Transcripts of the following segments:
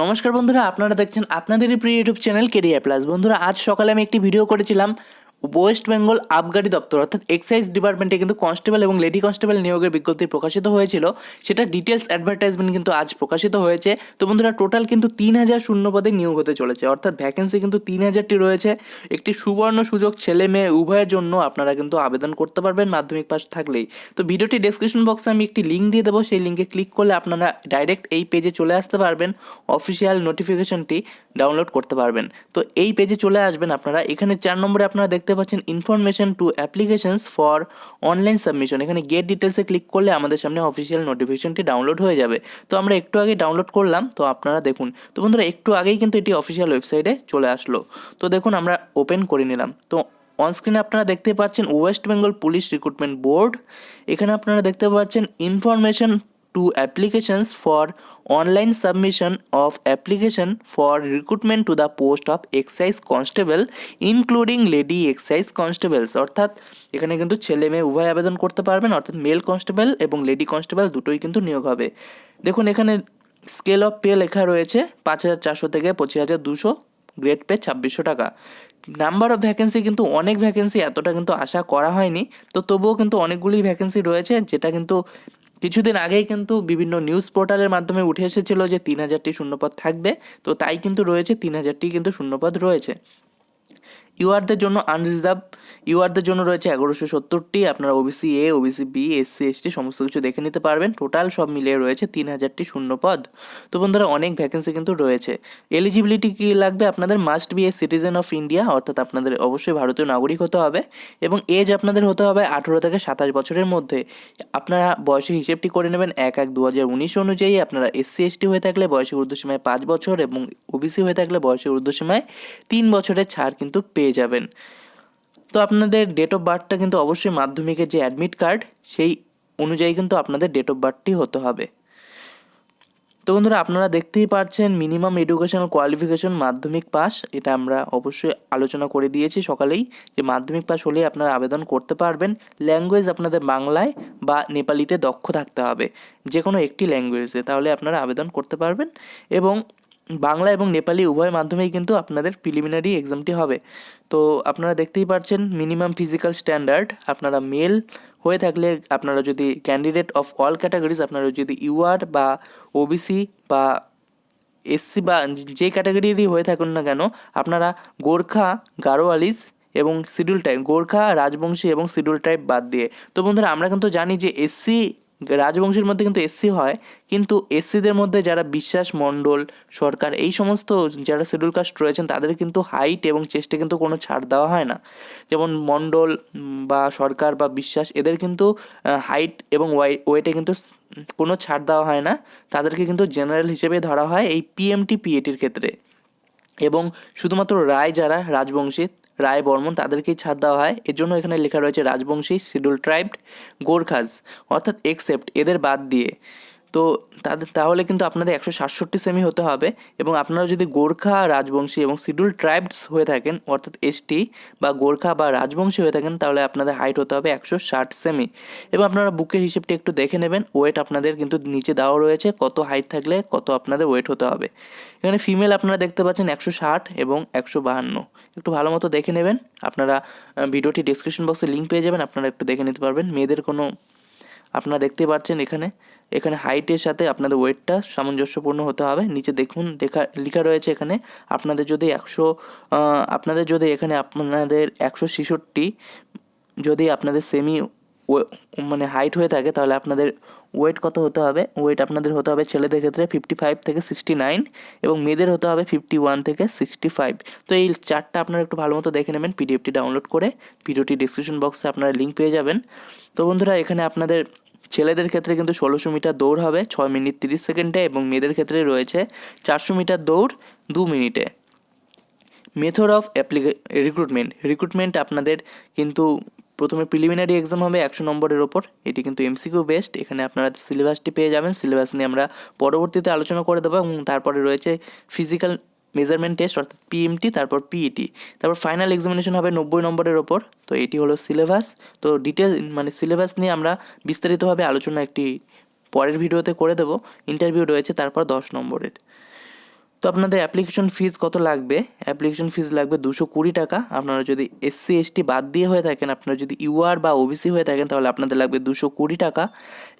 নমস্কার বন্ধুরা, আপনারা দেখছেন আপনাদেরই প্রিয় ইউটিউব চ্যানেল কেরিয়ার প্লাস বন্ধুরা, আজ সকালে আমি একটি ভিডিও করেছিলাম ওয়েস্ট বেঙ্গল আবগারি দপ্তর অর্থাৎ এক্সাইজ ডিপার্টমেন্টে কিন্তু কনস্টেবল এবং লেডি কনস্টেবল নিয়োগের বিজ্ঞপ্তি প্রকাশিত হয়েছিল। সেটা ডিটেলস অ্যাডভার্টাইজমেন্ট কিন্তু আজ প্রকাশিত হয়েছে। তো বন্ধুরা টোটাল কিন্তু তিন হাজার শূন্য পদে নিয়োগ হতে চলেছে। অর্থাৎ ভ্যাকেন্সি কিন্তু তিন হাজারটি রয়েছে। একটি সুবর্ণ সুযোগ ছেলে মেয়ে উভয়ের জন্য আপনারা কিন্তু আবেদন করতে পারবেন মাধ্যমিক পাস থাকলেই। তো ভিডিওটি ডেসক্রিপশন বক্সে আমি একটি লিঙ্ক দিয়ে দেবো। সেই লিঙ্কে ক্লিক করলে আপনারা ডাইরেক্ট এই পেজে চলে আসতে পারবেন। অফিসিয়াল নোটিফিকেশনটি ডাউনলোড করতে পারবেন। তো এই পেজে চলে আসবেন আপনারা। এখানে চার নম্বরে আপনারা দেখতে পাচ্ছেন information to applications for online submission এখানে গেট ডিটেলসে ক্লিক করলে আমাদের সামনে অফিসিয়াল নোটিফিকেশনটি ডাউনলোড হয়ে যাবে। তো আমরা একটু আগে ডাউনলোড করলাম, তো আপনারা দেখুন। তো বন্ধুরা, একটু আগেই কিন্তু এটি অফিসিয়াল ওয়েবসাইটে চলে আসলো। তো দেখুন, আমরা ওপেন করে নিলাম। তো অনস্ক্রিনে আপনারা দেখতে পাচ্ছেন West Bengal police recruitment board এখানে আপনারা দেখতে পাচ্ছেন information to applications for online submission of application for recruitment to the post of excise constable including lady excise constables অর্থাৎ, এখানে কিন্তু ছেলে মেয়ে উভয় আবেদন করতে পারবেন, অর্থাৎ মেল কনস্টেবল এবং লেডি কনস্টেবল দুটোই কিন্তু নিয়োগ হবে। দেখুন, এখানে স্কেল অফ পে লেখা রয়েছে পাঁচ হাজার চারশো থেকে পঁচিশ হাজার দুশো গ্রেড পে ছাব্বিশশো টাকা। নাম্বার অফ ভ্যাকেন্সি কিন্তু অনেক ভ্যাকেন্সি এতটা কিন্তু আশা করা হয়নি। তো তবুও কিন্তু অনেকগুলি ভ্যাকেন্সি রয়েছে, যেটা কিন্তু কিছুদিন আগেই কিন্তু বিভিন্ন নিউজ পোর্টালের মাধ্যমে উঠে এসেছিল যে তিন হাজারটি শূন্যপদ থাকবে। তো তাই কিন্তু রয়েছে তিন হাজারটি কিন্তু শূন্যপদ রয়েছে। ইউআরদের জন্য আনরিজার্ভ ইউআরদের জন্য রয়েছে এগারোশো সত্তরটি। আপনারা OBC A OBC B SC ST সমস্ত কিছু দেখে নিতে পারবেন। টোটাল সব মিলিয়ে রয়েছে তিন হাজারটি শূন্য পদ। তো বন্ধুরা, অনেক ভ্যাকেন্সি কিন্তু রয়েছে। এলিজিবিলিটি কী লাগবে? আপনাদের must be a citizen of India অর্থাৎ আপনাদের অবশ্যই ভারতীয় নাগরিক হতে হবে এবং এজ আপনাদের হতে হবে আঠেরো থেকে সাতাশ বছরের মধ্যে। আপনারা বয়সের হিসেবটি করে নেবেন এক এক দু হাজার উনিশ অনুযায়ী। আপনারা এসসি এসটি হয়ে থাকলে বয়সের ঊর্ধ্বসীমায় পাঁচ বছর এবং ওবিসি হয়ে থাকলে বয়সের ঊর্ধ্বসীমায় তিন বছরের ছাড় কিন্তু পেয়ে যাবেন। তো আপনাদের ডেট অফ বার্থটা কিন্তু অবশ্যই মাধ্যমিকের যে অ্যাডমিট কার্ড সেই অনুযায়ী কিন্তু আপনাদের ডেট অফ বার্থটি হতে হবে। তো বন্ধুরা, আপনারা দেখতেই পাচ্ছেন minimum educational qualification Madhyamik pass এটা আমরা অবশ্যই আলোচনা করে দিয়েছি সকালেই, যে মাধ্যমিক পাস হলেই আপনারা আবেদন করতে পারবেন। ল্যাঙ্গুয়েজ আপনাদের বাংলায় বা নেপালিতে দক্ষ থাকতে হবে যে কোনো একটি ল্যাঙ্গুয়েজে তাহলে আপনারা আবেদন করতে পারবেন। এবং বাংলা এবং নেপালি উভয় মাধ্যমেই কিন্তু আপনাদের প্রিলিমিনারি এক্সামটি হবে। তো আপনারা দেখতেই পাচ্ছেন মিনিমাম ফিজিক্যাল স্ট্যান্ডার্ড আপনারা মেল হয়ে থাকলে আপনারা যদি ক্যান্ডিডেট অফ অল ক্যাটাগরিজ আপনারা যদি ইউআর বা ওবিসি বা এসসি বা যে ক্যাটাগরিরই হয়ে থাকুন না কেন, আপনারা গোর্খা, গারোয়ালিস এবং শিডিউল টাইপ গোর্খা, রাজবংশী এবং শিডিউল টাইপ বাদ দিয়ে। তো বন্ধুরা, আমরা কিন্তু জানি যে এসসি রাজবংশের মধ্যে কিন্তু এসসি হয়, কিন্তু এসসিদের মধ্যে যারা বিশ্বাস মণ্ডল, সরকার এই সমস্ত যারা শিডিউল কাস্ট রয়েছেন, তাদের কিন্তু হাইট এবং চেস্টে কিন্তু কোনো ছাড় দেওয়া হয় না। যেমন মণ্ডল বা সরকার বা বিশ্বাস, এদের কিন্তু হাইট এবং ওয়েটে কিন্তু কোনো ছাড় দেওয়া হয় না। তাদেরকে কিন্তু জেনারেল হিসেবে ধরা হয় এই পিএমটি পিএটির ক্ষেত্রে। এবং শুধুমাত্র রায় যারা রাজবংশী রায় বর্মন তাদেরকেই ছাড় দেওয়া হয়। এর জন্য এখানে লেখা রয়েছে রাজবংশী শিডিউল ট্রাইবড, গোর্খাস অর্থাৎ এক্সেপ্ট। এদের বাদ দিয়ে তো তাহলে কিন্তু আপনাদের একশো সাতষট্টি সেমি হতে হবে এবং আপনারা যদি গোর্খা রাজবংশী এবং শিডিউল ট্রাইবস হয়ে থাকেন, অর্থাৎ এসটি বা গোর্খা বা রাজবংশী হয়ে থাকেন, তাহলে আপনাদের হাইট হতে হবে একশো ষাট সেমি এবং আপনারা বুকের হিসেবটি একটু দেখে নেবেন ওয়েট আপনাদের কিন্তু নিচে দেওয়া রয়েছে, কত হাইট থাকলে কত আপনাদের ওয়েট হতে হবে। এখানে ফিমেল আপনারা দেখতে পাচ্ছেন একশো ষাট এবং একশো বাহান্ন। একটু ভালো মতো দেখে নেবেন, আপনারা ভিডিওটি ডিসক্রিপশন বক্সে লিঙ্ক পেয়ে যাবেন, আপনারা একটু দেখে নিতে পারবেন, মেয়েদের কোনো আপনারা দেখতে পাচ্ছেন এখানে। এখানে হাইটের সাথে আপনাদের ওয়েটটা সামঞ্জস্যপূর্ণ হতে হবে। নিচে দেখুন, দেখা, লেখা রয়েছে এখানে, আপনাদের যদি একশো আপনাদের যদি এখানে আপনাদের একশো ছেষট্টি, যদি আপনাদের সেমি মানে হাইট হয়ে থাকে, তাহলে আপনাদের ওয়েট কত হতে হবে? ওয়েট আপনাদের হতে হবে ছেলেদের ক্ষেত্রে ফিফটি ফাইভ থেকে সিক্সটি নাইন এবং মেয়েদের হতে হবে ফিফটি ওয়ান থেকে সিক্সটি ফাইভ তো এই চারটা আপনারা একটু ভালো মতো দেখে নেবেন পিডিএফটি ডাউনলোড করে। ভিডিওটি ডিসক্রিপশন বক্সে আপনারা লিঙ্ক পেয়ে যাবেন। তো বন্ধুরা, এখানে আপনাদের ছেলেদের ক্ষেত্রে কিন্তু ষোলোশো মিটার দৌড় হবে ছয় মিনিট তিরিশ সেকেন্ডে এবং মেয়েদের ক্ষেত্রে রয়েছে চারশো মিটার দৌড় দু মিনিটে। Method of application recruitment recruitment আপনাদের কিন্তু প্রথমে প্রিলিমিনারি এক্সাম হবে একশো নম্বরের ওপর। এটি কিন্তু এমসিকিউ বেস্ট এখানে আপনারা সিলেবাসটি পেয়ে যাবেন। সিলেবাস নিয়ে আমরা পরবর্তীতে আলোচনা করে দেবো এবং তারপরে রয়েছে ফিজিক্যাল মেজারমেন্ট টেস্ট অর্থাৎ পিএমটি তারপর পিইটি তারপর ফাইনাল এক্সামিনেশন হবে নব্বই নম্বরের ওপর। তো এটি হলো সিলেবাস তো ডিটেল মানে সিলেবাস নিয়ে আমরা বিস্তারিতভাবে আলোচনা একটি পরের ভিডিওতে করে দেবো। ইন্টারভিউ রয়েছে তারপর দশ নম্বরের। তো আপনাদের অ্যাপ্লিকেশন ফিজ কত লাগবে? অ্যাপ্লিকেশন ফিজ লাগবে দুশো কুড়ি টাকা। আপনারা যদি এসসি এসটি বাদ দিয়ে হয়ে থাকেন, আপনারা যদি ইউআর বা ওবিসি হয়ে থাকেন, তাহলে আপনাদের লাগবে দুশো কুড়ি টাকা।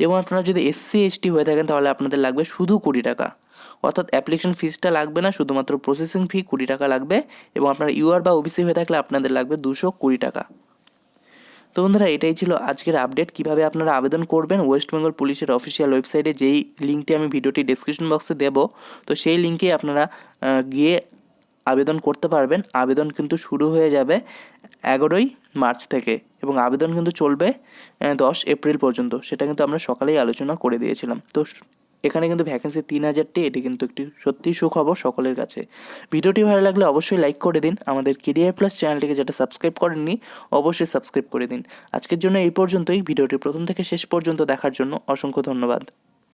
এবং আপনারা যদি এসসি এসটি হয়ে থাকেন, তাহলে আপনাদের লাগবে শুধু কুড়ি টাকা। অর্থাৎ অ্যাপ্লিকেশন ফিজটা লাগবে না, শুধুমাত্র প্রসেসিং ফি কুড়ি টাকা লাগবে। এবং আপনারা ইউআর বা ওবিসি হয়ে থাকলে আপনাদের লাগবে দুশো কুড়ি টাকা। তো বন্ধুরা, এটাই ছিল আজকের আপডেট কীভাবে আপনারা আবেদন করবেন ওয়েস্ট বেঙ্গল পুলিশের অফিসিয়াল ওয়েবসাইটে যেই লিঙ্কটি আমি ভিডিওটি ডেসক্রিপশন বক্সে দেব, তো সেই লিঙ্কে আপনারা গিয়ে আবেদন করতে পারবেন। আবেদন কিন্তু শুরু হয়ে যাবে এগারোই মার্চ থেকে এবং আবেদন কিন্তু চলবে দশ এপ্রিল পর্যন্ত। সেটা কিন্তু আমরা সকালেই আলোচনা করে দিয়েছিলাম। তো এখানে কিন্তু ভ্যাকেন্সি তিন হাজারটি এটি কিন্তু একটি সত্যি সুখবর সকলের কাছে। ভিডিওটি ভালো লাগলে অবশ্যই লাইক করে দিন। আমাদের কেরিয়ার প্লাস চ্যানেলটিকে যেটা সাবস্ক্রাইব করেননি, অবশ্যই সাবস্ক্রাইব করে দিন। আজকের জন্য এই পর্যন্তই। ভিডিওটি প্রথম থেকে শেষ পর্যন্ত দেখার জন্য অসংখ্য ধন্যবাদ।